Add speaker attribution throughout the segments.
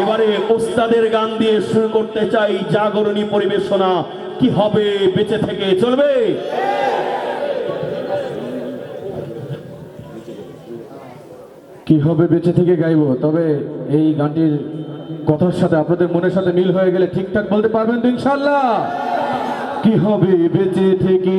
Speaker 1: এবারে ওস্তাদের গান দিয়ে শুরু করতে চাই জাগরণী পরিবেশনা। কি হবে বেঁচে থেকে? চলবে?
Speaker 2: কি হবে বেঁচে থেকে গাইবো? তবে এই গানটির কথার সাথে আপনাদের মনের সাথে মিল হয়ে গেলে ঠিকঠাক বলতে পারবেন তো ইনশাল্লাহ কি হবে বেঁচে থেকে?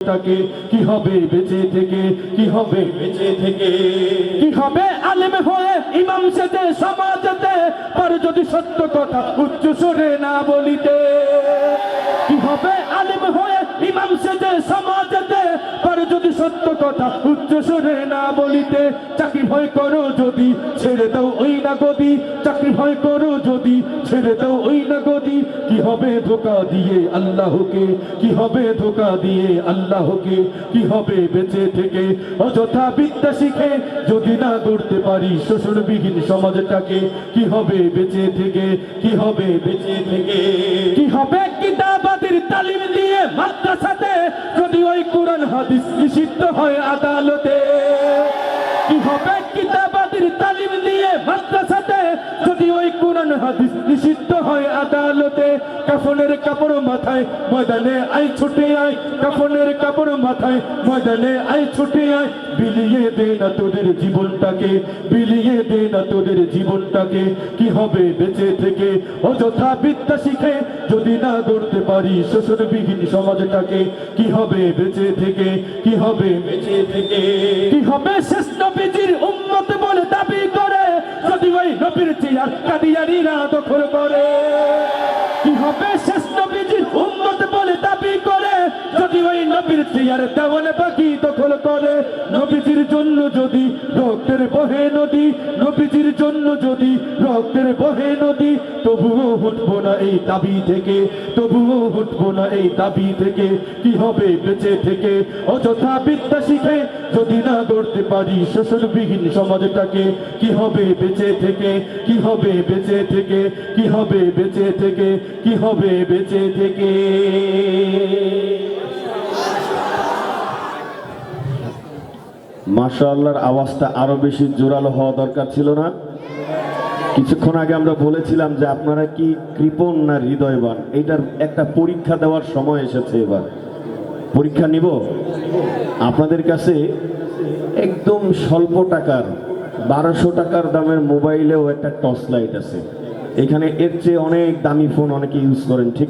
Speaker 2: তাকে, কি হবে বেঁচে থেকে? কি হবে বেঁচে থেকে? কি হবে আলেম হয়ে ইমাম সেতে সমাজতে? পারে যদি সত্য কথা উচ্চ স্বরে না বলিতে। কি হবে আলেম হয়ে ইমাম সেতে সমাজতে পার যদি সত্য কথা উচ্চ স্বরে না বলিতে, চাকরি ভয় করো যদি, ছেড়ে দাও ওই না গদি চাকরি ভয় করো যদি, ছেড়ে দাও ওই না গদি কি হবে ধোকা দিয়ে আল্লাহকে? কি হবে ধোকা দিয়ে আল্লাহকে? কি হবে বেঁচে থেকে? অযথা বিদ্যা শিখে যদি না গড়তে পারি শোষণবিহীন সমাজটাকে, কি হবে বেঁচে থেকে? কি হবে বেঁচে থেকে? কি হবে কিতাবাদের তালিম দিয়ে কোরআন হাদিস নিষিদ্ধ হয় আদালতে। কি হবে কিতাবাদের তালিম দিয়ে মাদ্রাসাতে? যদি ওই কোরআন হাদিস নিষিদ্ধ আদালতে কাফনের কাপড় মাথায় ময়দানে আই ছুটে আয়। কাফনের কাপড় মাথায় ময়দানে আই ছুটে আয়। বিলিয়ে দে না তোদের জীবনটাকে, বিলিয়ে দে না তোদের জীবনটাকে। কি হবে বেঁচে থেকে? অযথা বিদ্যা শিখে যদি না গড়তে পারি শোষণবিহীন সমাজটাকে, কি হবে বেঁচে থেকে? কি হবে বেঁচে থেকে? কি হবে শেষ নবীজির উম্মত বলে দাবি করে? যদি ওই নবীর চেয়ার কাদিয়ারিরা দখল করে। কি হবে? শেষ নবীজির উম্মত বলে দাবি করে। যদি ওই নবীর চেয়ার দেওয়ালে বাকি দখল করে নবীজির জন্য যদি, রক্তের বহে নদী, নবীজির জন্য যদি, রক্তের বহে নদী, তবুও উঠবো না এই দাবি থেকে, তবুও উঠবো না এই দাবি থেকে, কি হবে বেঁচে থেকে? অযথা বিদ্যা শিখে যদি না গড়তে পারি শোষণবিহীন সমাজটাকে, কি হবে বেঁচে থেকে? কি হবে বেঁচে থেকে? কি হবে বেঁচে থেকে? কি হবে বেঁচে থেকে?
Speaker 1: মাশা আল্লাহর আওয়াজটা আরও বেশি জোরালো হওয়া দরকার ছিল না? কিছুক্ষণ আগে আমরা বলেছিলাম যে আপনারা কি কৃপণ না হৃদয়বান? এইটার একটা পরীক্ষা দেওয়ার সময় এসেছে এবার। পরীক্ষা নিব? আপনাদের কাছে একদম স্বল্প টাকার, বারোশো টাকার দামের মোবাইলেও একটা টর্চ লাইট আছে। এখানে এর চেয়ে অনেক দামি ফোন অনেকে ইউজ করেন, ঠিক